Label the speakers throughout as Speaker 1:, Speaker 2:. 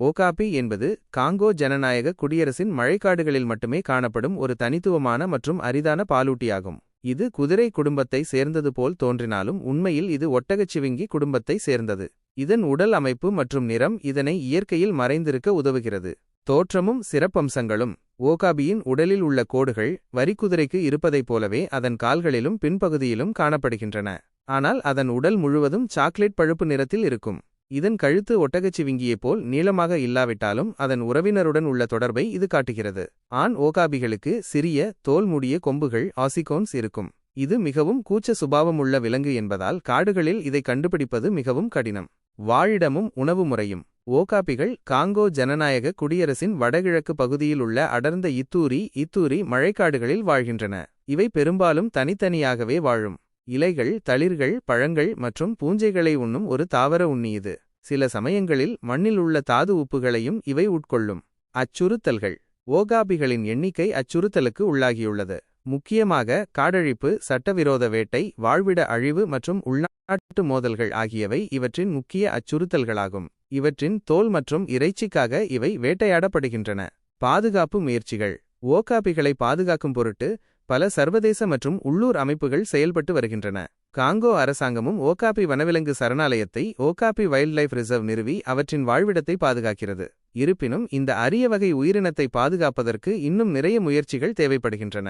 Speaker 1: ஓகாபி என்பது காங்கோ ஜனநாயக குடியரசின் மழைக்காடுகளில் மட்டுமே காணப்படும் ஒரு தனித்துவமான மற்றும் அரிதான பாலூட்டியாகும். இது குதிரை குடும்பத்தை சேர்ந்தது போல் தோன்றினாலும் உண்மையில் இது ஒட்டகச்சிவிங்கி குடும்பத்தை சேர்ந்தது. இதன் உடல் அமைப்பு மற்றும் நிறம் இதனை இயற்கையில் மறைந்திருக்க உதவுகிறது. தோற்றமும் சிறப்பம்சங்களும் ஓகாபியின் உடலில் உள்ள கோடுகள் வரிக்குதிரைக்கு இருப்பதைப் போலவே அதன் கால்களிலும் பின்பகுதியிலும் காணப்படுகின்றன. ஆனால் அதன் உடல் முழுவதும் சாக்லேட் பழுப்பு நிறத்தில் இருக்கும். இதன் கழுத்து ஒட்டகச்சிவிங்கியைப் போல் நீளமாக இல்லாவிட்டாலும் அதன் உறவினருடன் உள்ள தொடர்பை இது காட்டுகிறது. ஆண் ஓகாபிகளுக்கு சிறிய தோல் மூடிய கொம்புகள் ஆசிகோன்ஸ் இருக்கும். இது மிகவும் கூச்ச சுபாவமுள்ள விலங்கு என்பதால் காடுகளில் இதை கண்டுபிடிப்பது மிகவும் கடினம். வாழிடமும் உணவு முறையும். ஓகாபிகள் காங்கோ ஜனநாயக குடியரசின் வடகிழக்கு பகுதியில் உள்ள அடர்ந்த இத்தூரி இத்தூரி மழைக்காடுகளில் வாழ்கின்றன. இவை பெரும்பாலும் தனித்தனியாகவே வாழும். இலைகள் தளிர்கள் பழங்கள் மற்றும் பூஞ்சைகளை உண்ணும் ஒரு தாவர உண்ணி இது சில சமயங்களில் மண்ணில் உள்ள தாது உப்புகளையும் இவை உட்கொள்ளும். அச்சுறுத்தல்கள். ஓகாபிகளின் எண்ணிக்கை அச்சுறுத்தலுக்கு உள்ளாகியுள்ளது. முக்கியமாக காடழிப்பு சட்டவிரோத வேட்டை வாழ்விட அழிவு மற்றும் உள்நாட்டு மோதல்கள் ஆகியவை இவற்றின் முக்கிய அச்சுறுத்தல்களாகும். இவற்றின் தோல் மற்றும் இறைச்சிக்காக இவை வேட்டையாடப்படுகின்றன. பாதுகாப்பு முயற்சிகள். ஓகாபிகளை பாதுகாக்கும் பொருட்டு பல சர்வதேச மற்றும் உள்ளூர் அமைப்புகள் செயல்பட்டு வருகின்றன. காங்கோ அரசாங்கமும் ஓகாபி வனவிலங்கு சரணாலயத்தை ஓகாபி வைல்ட் லைஃப் ரிசர்வ் நிறுவி அவற்றின் வாழ்விடத்தை பாதுகாக்கிறது. இருப்பினும் இந்த அரிய வகை உயிரினத்தை பாதுகாப்பதற்கு இன்னும் நிறைய முயற்சிகள் தேவைப்படுகின்றன.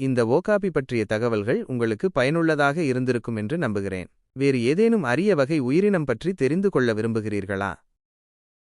Speaker 1: இந்த ஓகாபி பற்றிய தகவல்கள் உங்களுக்கு பயனுள்ளதாக இருந்திருக்கும் என்று நம்புகிறேன். வேறு ஏதேனும் அரிய வகை உயிரினம் பற்றி தெரிந்து கொள்ள விரும்புகிறீர்களா?